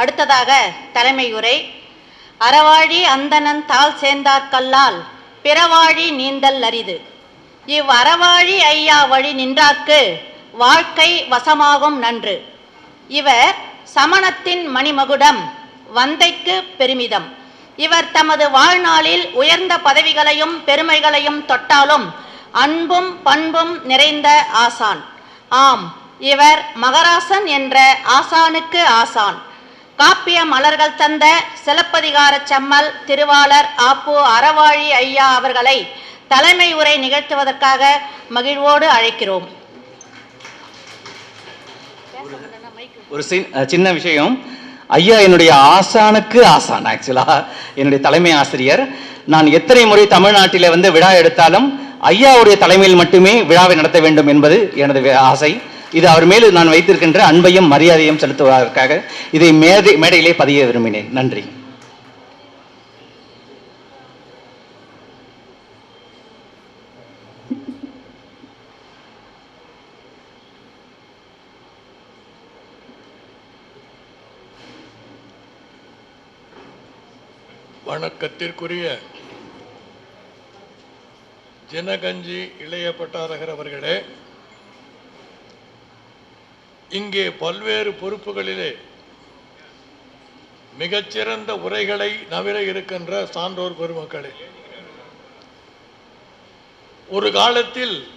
அடுத்ததாக தலைமையுரை அறவாழி அந்தணன் தாள் சேர்ந்தார்கல்லால் பிறவாழி நீந்தல் அரிது. இவ் அறவாழி ஐயா வழி நின்றார்க்கு வாழ்க்கை வசமாகும் நன்று. இவர் சமணத்தின் மணிமகுடம் வந்தைக்கு பெருமிதம். இவர் தமது வாழ்நாளில் உயர்ந்த பதவிகளையும் பெருமைகளையும் தொட்டாலும் அன்பும் பண்பும் நிறைந்த ஆசான். ஆம் இவர் மகராசன் என்ற ஆசானுக்கு ஆசான். காப்பிய மலர்கள் தந்த சிலப்பதிகாரச் செம்மல் திருவாளர் ஆப்பு அறவாழி ஐயா அவர்களை தலைமை உரை நிகழ்த்துவதற்காக மகிழ்வோடு அழைக்கிறோம். ஒரு சின்ன விஷயம். ஐயா என்னுடைய ஆசானுக்கு ஆசான் ஆக்சுவலா என்னுடைய தலைமை ஆசிரியர். நான் எத்தனை முறை தமிழ்நாட்டில் வந்து விழா எடுத்தாலும் ஐயாவுடைய தலைமையில் மட்டுமே விழாவை நடத்த வேண்டும் என்பது எனது ஆசை. இது அவர் மேல் நான் வைத்திருக்கின்ற அன்பையும் மரியாதையும் செலுத்துவதற்காக இதை மேடை மேடையிலே பதிய விரும்பினேன். நன்றி. வணக்கத்திற்குரிய ஜனகஞ்சி இளைய பட்டாரகர் அவர்களே இங்கே பல்வேறு பொறுப்புகளிலே மிகச்சிறந்த உரைகளை நவிர இருக்கின்ற சான்றோர் பெருமக்களே. ஒரு காலத்தில்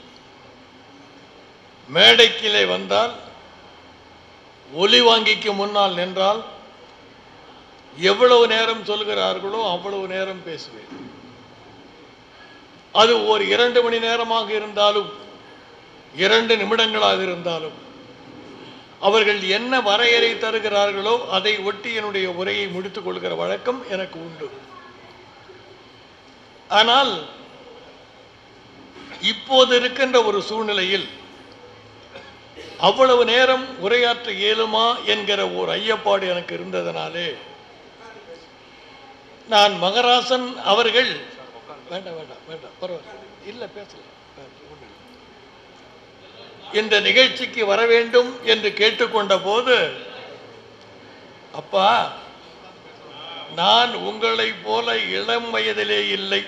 மேடைக்கிலே வந்தால் ஒலி வாங்கிக்கு முன்னால் நின்றால் எவ்வளவு நேரம் சொல்கிறார்களோ அவ்வளவு நேரம் பேசுவேன். அது ஒரு இரண்டு மணி நேரமாக இருந்தாலும் இரண்டு நிமிடங்களாக இருந்தாலும் அவர்கள் என்ன வரையறை தருகிறார்களோ அதை ஒட்டி என்னுடைய உரையை முடித்துக் கொள்கிற வழக்கம் எனக்கு உண்டு. ஆனால் இப்போது இருக்கின்ற ஒரு சூழ்நிலையில் அவ்வளவு நேரம் உரையாற்ற இயலுமா என்கிற ஒரு ஐயப்பாடு எனக்கு இருந்ததனாலே நான் மகராசன் அவர்கள் வேண்டாம் வேண்டாம் வேண்டாம் பரவாயில்ல. இல்லை பேசலாம் இந்த நிகழ்ச்சிக்கு வர வேண்டும் என்று கேட்டுக்கொண்ட போது அப்பா நான் உங்களைப் போல இளம் வயதிலே இல்லை.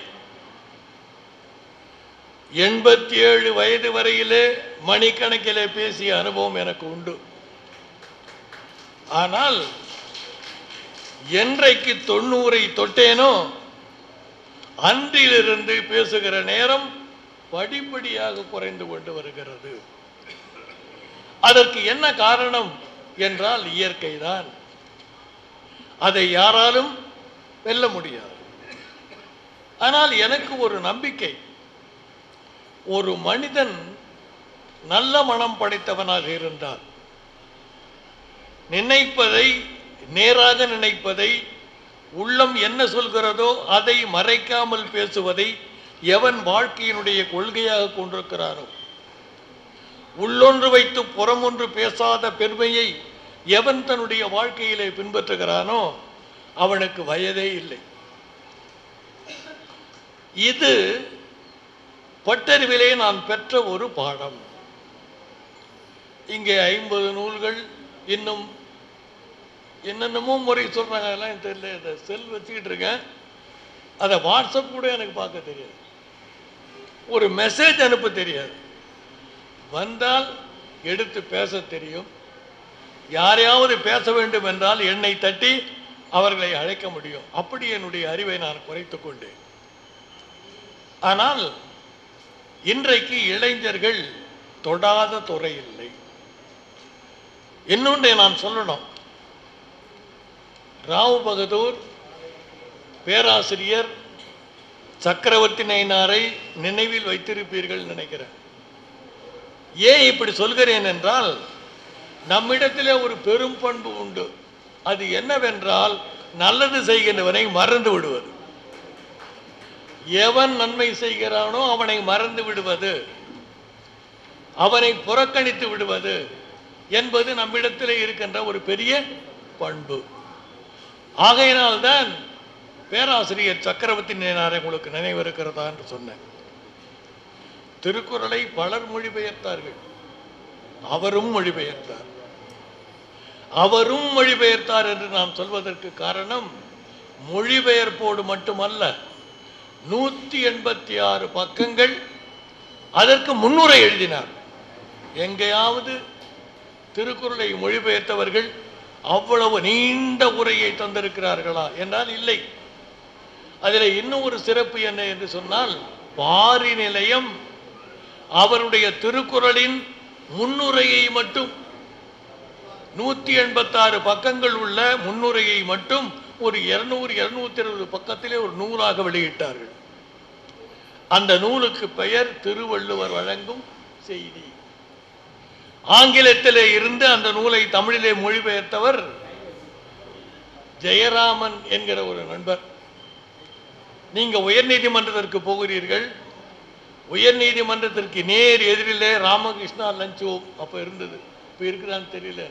எண்பத்தி ஏழு வயது வரையிலே மணிக்கணக்கிலே பேசிய அனுபவம் எனக்கு உண்டு. ஆனால் என்றைக்கு தொண்ணூறை தொட்டேனோ அன்றிலிருந்து பேசுகிற நேரம் படிப்படியாக குறைந்து கொண்டு வருகிறது. அதற்கு என்ன காரணம் என்றால் இயற்கைதான். அதை யாராலும் வெல்ல முடியாது. ஆனால் எனக்கு ஒரு நம்பிக்கை. ஒரு மனிதன் நல்ல மனம் படைத்தவனாக இருந்தால் நினைப்பதை நேராக நினைப்பதை உள்ளம் என்ன சொல்கிறதோ அதை மறைக்காமல் பேசுவதை எவன் வாழ்க்கையினுடைய கொள்கையாக கொண்டிருக்கிறானோ? உள்ளொன்று வைத்து புறமொன்று பேசாத பெருமையை எவன் தன்னுடைய வாழ்க்கையிலே பின்பற்றுகிறானோ அவனுக்கு வயதே இல்லை. இது பட்டறிவிலே நான் பெற்ற ஒரு பாடம். இங்கே ஐம்பது நூல்கள் இன்னும் என்னென்னமோ முறை சொல்கிறாங்க அதெல்லாம் தெரியல இந்த செல் வச்சுக்கிட்டு இருக்கேன். அதை வாட்ஸ்அப் கூட எனக்கு பார்க்க தெரியாது. ஒரு மெசேஜ் அனுப்ப தெரியாது. வந்தால் எடுத்து பேச தெரியும். யாரையாவது பேச வேண்டும் என்றால் என்னை தட்டி அவர்களை அழைக்க முடியும். அப்படி என்னுடைய அறிவை நான் குறைத்து கொண்டேன். ஆனால் இன்றைக்கு இளைஞர்கள் தொடாத துறை இல்லை. இன்னொன்றை நான் சொல்லணும். ராவ் பகதூர் பேராசிரியர் சக்கரவர்த்தி நயினாரை நினைவில் வைத்திருப்பீர்கள் நினைக்கிறேன். ஏன் இப்படி சொல்கிறேன் என்றால் நம்மிடத்திலே ஒரு பெரும் பண்பு உண்டு. அது என்னவென்றால் நல்லது செய்கின்றவனை மறந்து விடுவது. எவன் நன்மை செய்கிறானோ அவனை மறந்து விடுவது. அவனை புறக்கணித்து விடுவது என்பது நம்மிடத்தில் இருக்கின்ற ஒரு பெரிய பண்பு. ஆகையினால்தான் பேராசிரியர் சக்கரவர்த்தி நேனாரை உங்களுக்கு நினைவு இருக்கிறதா என்று சொன்னேன். திருக்குறளை பலர் மொழிபெயர்த்தார்கள். அவரும் மொழிபெயர்த்தார். அவரும் மொழிபெயர்த்தார் என்று நாம் சொல்வதற்கு காரணம் மொழிபெயர்ப்போடு மட்டுமல்ல நூற்றி எண்பத்தி ஆறு பக்கங்கள் அதற்கு முன்னுரை எழுதினார். எங்கேயாவது திருக்குறளை மொழிபெயர்த்தவர்கள் அவ்வளவு நீண்ட உரையை தந்திருக்கிறார்களா என்றால் இல்லை. அதில் இன்னும் ஒரு சிறப்பு என்ன என்று சொன்னால் பாரி நிலையம் அவருடைய திருக்குறளின் முன்னுரையை மட்டும் நூற்றி எண்பத்தாறு பக்கங்கள் உள்ள முன்னுரையை மட்டும் ஒரு இருநூறு இருநூத்தி இருபது பக்கத்திலே ஒரு நூலாக வெளியிட்டார்கள். அந்த நூலுக்கு பெயர் திருவள்ளுவர் வழங்கும் செய்தி. ஆங்கிலத்திலே இருந்து அந்த நூலை தமிழிலே மொழிபெயர்த்தவர் ஜெயராமன் என்கிற ஒரு நண்பர். நீங்க உயர்நீதிமன்றத்திற்கு போகிறீர்கள் உயர் நீதிமன்றத்திற்கு நேர் எதிரிலே ராமகிருஷ்ணா லஞ்ச் அப்போ அப்ப இருந்தது. இப்ப இருக்குதான்னு தெரியல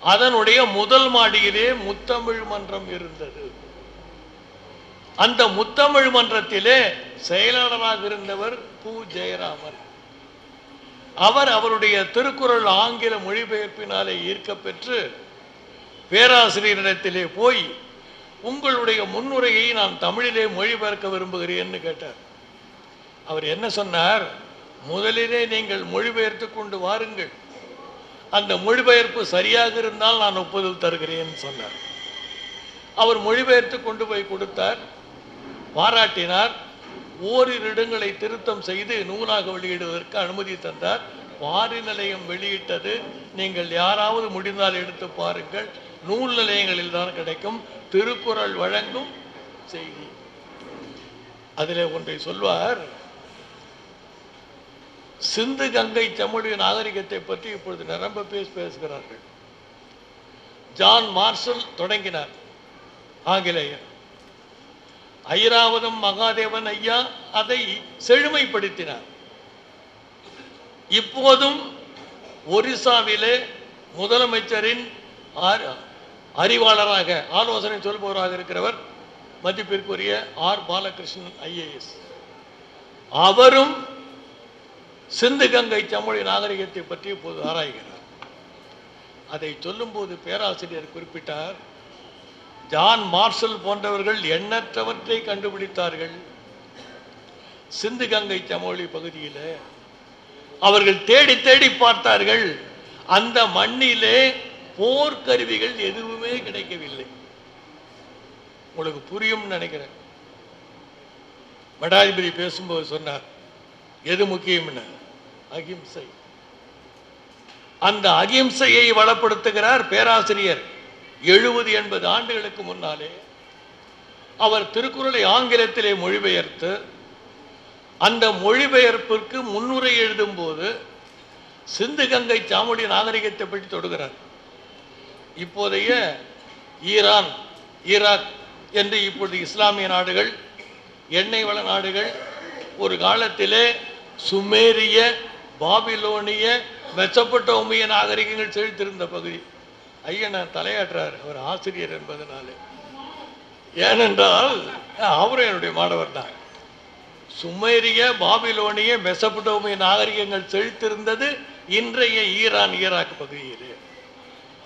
அதனுடைய முதல் மாடியிலே முத்தமிழ் மன்றம் இருந்தது. அந்த முத்தமிழ் மன்றத்திலே செயலாளராக இருந்தவர் பு. ஜெயராமன் அவர் அவருடைய திருக்குறள் ஆங்கில மொழிபெயர்ப்பினாலே ஈர்க்க பெற்று பேராசிரியரிடத்திலே போய் உங்களுடைய முன்னுரையை நான் தமிழிலே மொழிபெயர்க்க விரும்புகிறேன்னு கேட்டார். அவர் என்ன சொன்னார்? முதலிலே நீங்கள் மொழிபெயர்த்து கொண்டு வாருங்கள். அந்த மொழிபெயர்ப்பு சரியாக இருந்தால் நான் ஒப்புதல் தருகிறேன் சொன்னார். அவர் மொழிபெயர்த்து கொண்டு போய் கொடுத்தார். பாராட்டினார். ஓரிரு இடங்களை திருத்தம் செய்து நூலாக வெளியிடுவதற்கு அனுமதி தந்தார். பாரி நிலையம் வெளியிட்டது. நீங்கள் யாராவது முடிந்தால் எடுத்து பாருங்கள். நூல் நிலையங்களில் தான் கிடைக்கும். திருக்குறள் வழங்கும் செய்தி. அதில் ஒன்றை சொல்வார். சிந்து கங்கை செம்மொழி நாகரிகத்தை பற்றி இப்பொழுது நிரம்ப பேச பேசுகிறார்கள். ஜான் மார்ஷல் தொடங்கினார். ஆங்கிலேயர். ஐராவதம் மகாதேவன் ஐயா அதை செழுமைப்படுத்தினார். இப்போதும் ஒரிசாவிலே முதலமைச்சரின் அறிவாளராக ஆலோசனை சொல்பவராக இருக்கிறவர் மதிப்பிற்குரிய ஆர். பாலகிருஷ்ணன் ஐஏஎஸ். அவரும் சிந்து கங்கை தமிழ் நாகரிகத்தை பற்றி இப்போது ஆராய்கிறார். அதை சொல்லும்போது பேராசிரியர் குறிப்பிட்டார் ஜான் மார்ஷல் போன்றவர்கள் எண்ணற்றவற்றை கண்டுபிடித்தார்கள். சிந்து கங்கை தமிழி பகுதியில் அவர்கள் தேடி தேடி பார்த்தார்கள். அந்த மண்ணிலே போர்க்கருவிகள் எதுவுமே கிடைக்கவில்லை. உங்களுக்கு புரியும்னு நினைக்கிறேன். மடாதிபதி பேசும்போது சொன்னார் எது முக்கியம்னு? அகிம்சை அந்த அகிம்சையை வளப்படுத்துகிறார் பேராசிரியர் எழுபது எண்பது ஆண்டுகளுக்கு முன்னாலே. அவர் திருக்குறளை ஆங்கிலத்திலே மொழிபெயர்த்து அந்த மொழிபெயர்ப்பிற்கு முன்னுரை எழுதும்போது சிந்து கங்கை சாமுடி நாகரிகத்தை பற்றி தொடுகிறார். இப்போதைய ஈரான் ஈராக் என்று இப்பொழுது இஸ்லாமிய நாடுகள் எண்ணெய் வள நாடுகள் ஒரு காலத்திலே சுமேரிய பாபிலோனிய மெச்சப்பட்டோமிய நாகரிகங்கள் செழித்திருந்த பகுதி. ஐயன் தலையாட்டுறார் அவர் ஆசிரியர் என்பதனாலே. ஏனென்றால் அவரும் என்னுடைய மாணவர் தான். சுமேரிய பாபிலோனிய மெசபடோமிய நாகரிகங்கள் செழித்திருந்தது இன்றைய ஈரான் ஈராக் பகுதியிலே.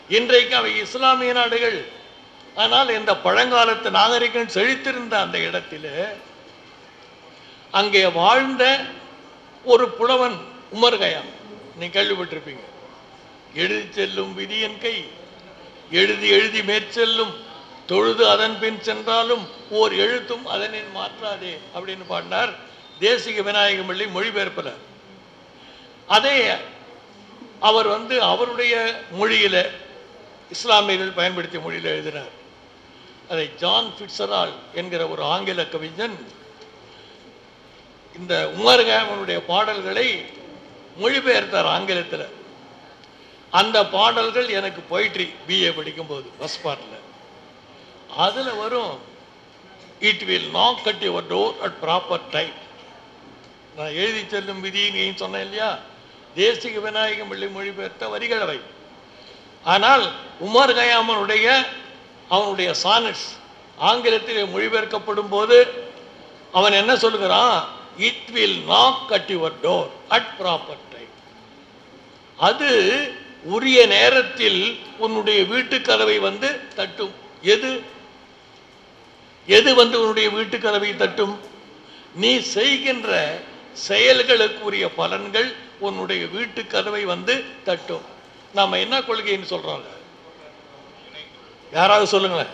இன்றைக்கு அவை இஸ்லாமிய நாடுகள். ஆனால் இந்த பழங்காலத்து நாகரிகம் செழித்திருந்த அந்த இடத்திலே அங்கே வாழ்ந்த ஒரு புலவன் உமர் கயாம் நீ கேள்விப்பட்டிருப்பீங்க. எழுதி செல்லும் விதியின் கை எழுதி எழுதி மேற்செல்லும் தொழுது அதன் பின் சென்றாலும் ஓர் எழுத்தும் அதனின் மாற்றாதே அப்படின்னு பாடினார் தேசிக விநாயகம் பள்ளி மொழிபெயர்ப்பில். அதே அவர் வந்து அவருடைய மொழியில இஸ்லாமியர்கள் பயன்படுத்திய மொழியில் எழுதினார். அதை ஜான் ஃபிட்ஸரால் என்கிற ஒரு ஆங்கில கவிஞன் இந்த உமர் கயாமனுடைய பாடல்களை மொழிபெயர்த்தார் ஆங்கிலத்தில். அந்த பாடல்கள் எனக்கு போயிட்ரி பிஏ படிக்கும்போது ஃபஸ்ட் பார்ட்டில் அதில் வரும் it will knock at your door at proper time நான் எழுதி செல்லும் விதி விதின்னு சொன்னேன் இல்லையா? தேசிக விநாயகம் பள்ளி மொழிபெயர்த்த வரிகள் அவை. ஆனால் உமர் கயாமனுடைய அவனுடைய சானட்ஸ் ஆங்கிலத்தில் மொழிபெயர்க்கப்படும் போது அவன் என்ன சொல்லுகிறான்? It will knock at your door at proper time அது உரிய நேரத்தில் உன்னுடைய வீட்டு கதவை வந்து தட்டும். எது? எது வந்து உன்னுடைய வீட்டு கதவை தட்டும்? நீ செய்கின்ற செயல்களுக்குரிய பலன்கள் உன்னுடைய வீட்டு கதவை வந்து தட்டும். நாம என்ன கொள்கைன்னு சொல்றோம் யாராவது சொல்லுங்களேன்.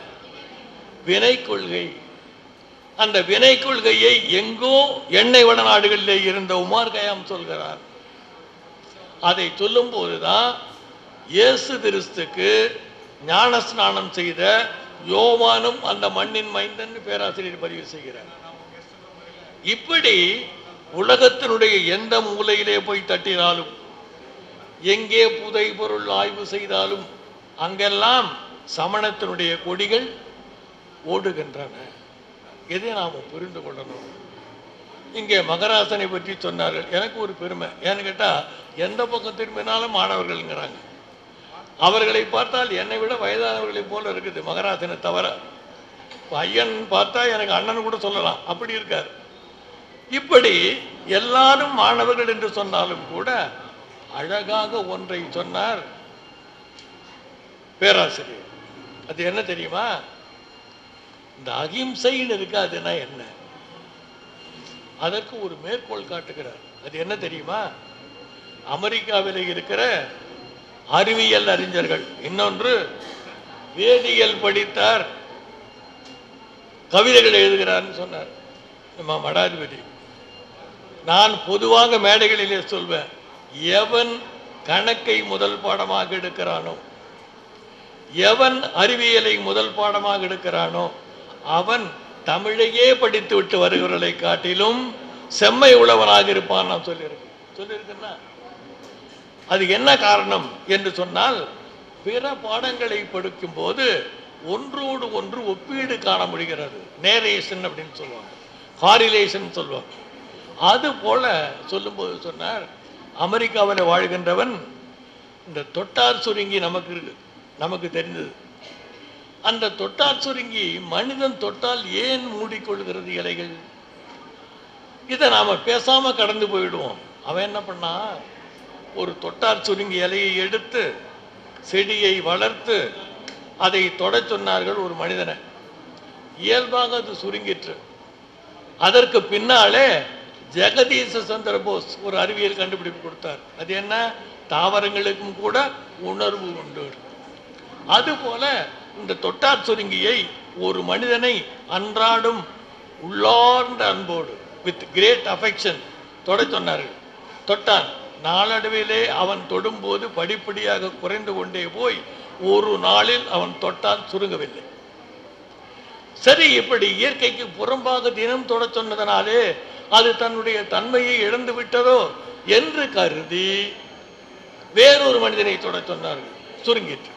வினை கொள்கை. அந்த வினை கொள்கையை எங்கோ எண்ணெய் வட நாடுகளிலே இருந்த உமார் கயாம் சொல்கிறார். அதை சொல்லும்போதுதான் இயேசு கிறிஸ்துக்கு ஞான ஸ்நானம் செய்த யோவானும் அந்த மண்ணின் மைந்தன் பேராசிரியர் பதிவு செய்கிறார். இப்படி உலகத்தினுடைய எந்த மூலையிலே போய் தட்டினாலும் எங்கே புதை பொருள் ஆய்வு செய்தாலும் அங்கெல்லாம் சமணத்தினுடைய கொடிகள் ஓடுகின்றன. இதை நாம் புரிந்து கொள்ளணும்? இங்கே மகராசனை பற்றி சொன்னார்கள். எனக்கு ஒரு பெருமை. ஏன்னு கேட்டால் எந்த பக்கம் திரும்பினாலும் மாணவர்கள்ங்கிறாங்க அவர்களை பார்த்தால் என்னை விட வயதானவர்களை போல இருக்குது மகராசனை தவிர. பையன் ஐயன் பார்த்தா எனக்கு அண்ணன் கூட சொல்லலாம். அப்படி இருக்கார். இப்படி எல்லாரும் மாணவர்கள் என்று சொன்னாலும் கூட அழகாக ஒன்றை சொன்னார் பேராசிரியர். அது என்ன தெரியுமா? இந்த அகிம்சைன்னு இருக்கு அதுனா என்ன? அதற்கு ஒரு மேற்கோள் காட்டுகிறார். அது என்ன தெரியுமா? அமெரிக்காவில் இருக்கிற அறிவியல் அறிஞர்கள். இன்னொன்று வேதியியல் படித்தார். கவிதைகள் எழுதுகிறார்னு சொன்னார். நம்ம மடாதிபதி. நான் பொதுவாக மேடைகளிலே சொல்வேன் எவன் கணக்கை முதல் பாடமாக எடுக்கிறானோ எவன் அறிவியலை முதல் பாடமாக எடுக்கிறானோ அவன் தமிழையே படித்து விட்டு வருகிறவர்களை காட்டிலும் செம்மை உழவனாக இருப்பான் நான் சொல்லியிருக்கேன். சொல்லியிருக்கேன்னா? அது என்ன காரணம் என்று சொன்னால் பிற பாடங்களை படிக்கும் போது ஒன்றோடு ஒன்று ஒப்பீடு காண முடிகிறது. நேரேஷன் அப்படின்னு சொல்லுவாங்க. காரிலேஷன் சொல்லுவாங்க. அது போல சொல்லும்போது சொன்னார் அமெரிக்காவில் வாழ்கின்றவன் இந்த தொட்டார் சுருங்கி நமக்கு இருக்கு நமக்கு தெரிந்தது. அந்த தொட்டார் சுருங்கி மனிதன் தொட்டால் ஏன் மூடிக்கொள்கிறது இலைகள்? இதை நாம் பேசாமல் கடந்து போயிடுவோம். அவன் என்ன பண்ணா ஒரு தொட்டார் சுருங்கி இலையை எடுத்து செடியை வளர்த்து அதை தொட சொன்னார்கள் ஒரு மனிதனை. இயல்பாக அது சுருங்கிற்று. அதற்கு பின்னாலே ஜெகதீச சந்திர போஸ் ஒரு அறிவியல் கண்டுபிடிப்பு கொடுத்தார். அது என்ன? தாவரங்களுக்கும் கூட உணர்வு உண்டு. அதுபோல இந்த தொட்டார் சுருங்கியை ஒரு மனிதனை அன்றாடும் உள்ளார்ந்த அன்போடு வித் கிரேட் அஃபெக்ஷன் தொட சொன்னார்கள். தொட்டான் நாளடைவிலே அவன் தொடும்போது படிப்படியாக குறைந்து கொண்டே போய் ஒரு நாளில் அவன் தொட்டால் சுருங்கவில்லை. சரி இப்படி இயற்கைக்கு புறம்பாக தினம் தொட சொன்னதனாலே அது தன்னுடைய தன்மையை இழந்து விட்டதோ என்று கருதி வேறொரு மனிதனை தொட சொன்னார்கள். சுருங்கிற்று.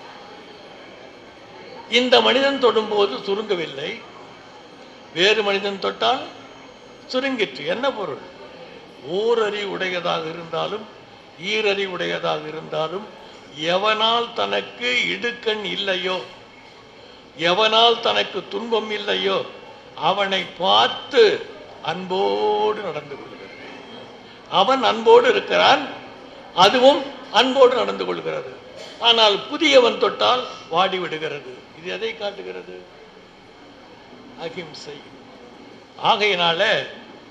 இந்த மனிதன் தொடும்போது சுருங்கவில்லை. வேறு மனிதன் தொட்டால் சுருங்கிற்று. என்ன பொருள்? ஓரறி உடையதாக இருந்தாலும் ஈரறி உடையதாக இருந்தாலும் எவனால் தனக்கு இடுக்கண் இல்லையோ எவனால் தனக்கு துன்பம் இல்லையோ அவனை பார்த்து அன்போடு நடந்து கொள்கிறது. அவன் அன்போடு இருக்கிறான் அதுவும் அன்போடு நடந்து கொள்கிறது. ஆனால் புதியவன் தொட்டால் வாடி விடுகிறது இது எதை காட்டுகிறது? அகிம்சை. ஆகையினால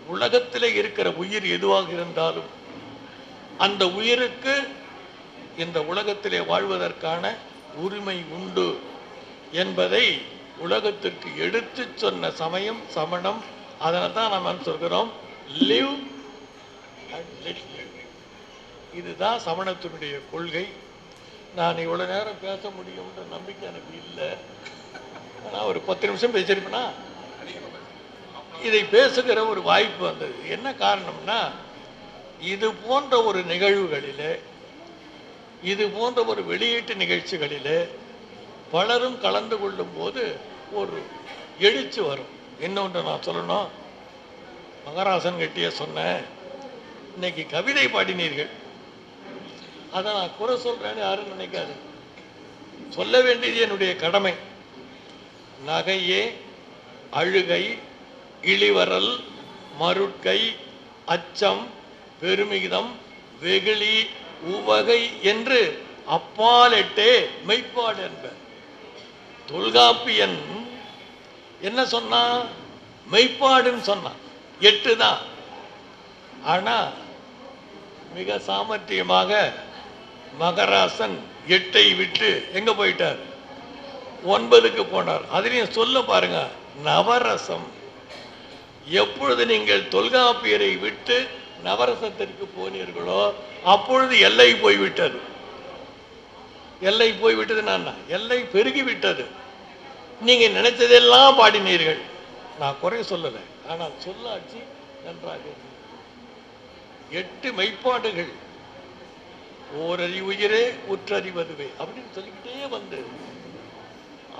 உலகத்தில் இருக்கிற உயிர் எதுவாக இருந்தாலும் அந்த உயிருக்கு இந்த உலகத்திலே வாழ்வதற்கான உரிமை உண்டு என்பதை உலகத்திற்கு எடுத்துச் சொன்ன சமயம் சமணம் அதனை தான் நம்ம சொல்கிறோம்? லிவ் அண்ட் லெட் இதுதான் சமணத்தினுடைய கொள்கை. நான் இவ்வளோ நேரம் பேச முடியும்ன்ற நம்பிக்கை எனக்கு இல்லை. ஆனால் ஒரு பத்து நிமிஷம் பேசியிருப்பேனா இதை பேசுகிற ஒரு வாய்ப்பு வந்தது. என்ன காரணம்னா இது போன்ற ஒரு நிகழ்வுகளில் இது போன்ற ஒரு வெளியீட்டு நிகழ்ச்சிகளில் பலரும் கலந்து கொள்ளும் போது ஒரு எழுச்சி வரும். இன்னொன்று நான் சொல்லணும். மகராசன் கிட்டேயே சொன்னேன் இன்னைக்கு கவிதை பாடினீர்கள். அதை நான் குறை சொல்றேன்னு யாரும் நினைக்காது சொல்ல வேண்டியது என்னுடைய கடமை. நகையே அழுகை இழிவரல் மருட்கை அச்சம் பெருமிதம் வெகுளி உவகை என்று அப்பாலெட்டே மெய்ப்பாடு என்பர். தொல்காப்பியன் என்ன சொன்னான் மெய்ப்பாடுன்னு சொன்னான் எட்டு தான் ஆனால் மிக சாமர்த்தியமாக மகராசன் எட்டை விட்டு எங்க போயிட்டார்? ஒன்பதுக்கு போனார். அதுலயும் சொல்ல பாருங்க நவரசம். எப்பொழுது நீங்கள் தொல்காப்பியரை விட்டு நவரசத்திற்கு போனீர்களோ அப்பொழுது எல்லை போய்விட்டது. எல்லை போய்விட்டது நான் எல்லை பெருகி விட்டது நீங்க நினைச்சதெல்லாம் பாடினீர்கள். நான் குறை சொல்லலை. ஆனால் சொல்லாட்சி நன்றாக. எட்டு மெய்ப்பாடுகள். ஓரறிவுயிரே உற்றறிவதுவே அப்படின்னு சொல்லிக்கிட்டே வந்து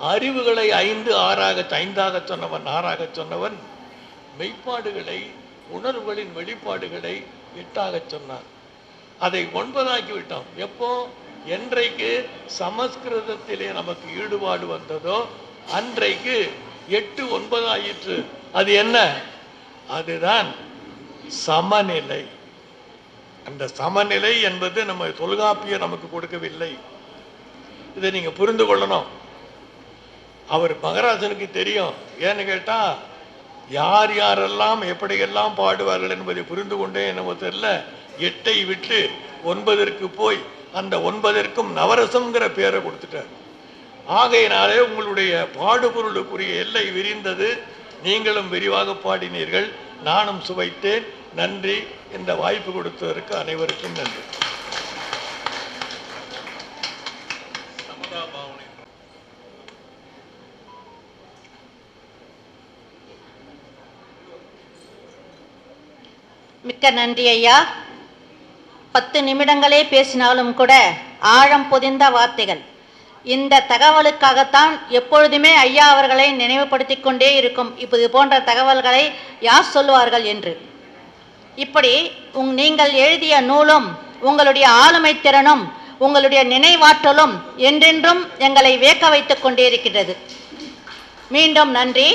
அறிவுகளை ஐந்து ஆறாக ஐந்தாக சொன்னவன் ஆறாக சொன்னவன் மெய்ப்பாடுகளை உணர்வுகளின் வெளிப்பாடுகளை எட்டாக சொன்னான். அதை ஒன்பதாக்கி விட்டோம் எப்போ? என்றைக்கு சமஸ்கிருதத்திலே நமக்கு ஈடுபாடு வந்ததோ அன்றைக்கு எட்டு ஒன்பதாயிற்று. அது என்ன? அதுதான் சமநிலை. அந்த சமநிலை என்பது நம்ம தொல்காப்பியர் நமக்கு கொடுக்கவில்லை. இதை நீங்கள் புரிந்து கொள்ளணும். அவர் மகராசனுக்கு தெரியும். ஏன்னு கேட்டால் யார் யாரெல்லாம் எப்படியெல்லாம் பாடுவார்கள் என்பதை புரிந்து கொண்டே என்னவோ தெரியல. எட்டை விட்டு ஒன்பதற்கு போய் அந்த ஒன்பதற்கும் நவரசம்ங்கிற பேரை கொடுத்துட்டார். ஆகையினாலே உங்களுடைய பாடுபொருளுக்குரிய எல்லை விரிந்தது. நீங்களும் விரிவாக பாடினீர்கள். நானும் சுவைத்தேன். நன்றி. இந்த வாய்ப்பு கொடுத்ததற்கு அனைவருக்கும் நன்றி. மிக்க நன்றி ஐயா. பத்து நிமிடங்களே பேசினாலும் கூட ஆழம் பொதிந்த வார்த்தைகள். இந்த தகவலுக்காகத்தான் எப்பொழுதுமே ஐயா அவர்களை நினைவுபடுத்திக் கொண்டே இருக்கும். இப்போது போன்ற தகவல்களை யார் சொல்லுவார்கள் என்று. இப்படி உங் நீங்கள் எழுதிய நூலும் உங்களுடைய ஆளுமை திறனும் உங்களுடைய நினைவாற்றலும் என்றென்றும் எங்களை வியக்க வைத்துக் கொண்டிருக்கிறது மீண்டும் நன்றி.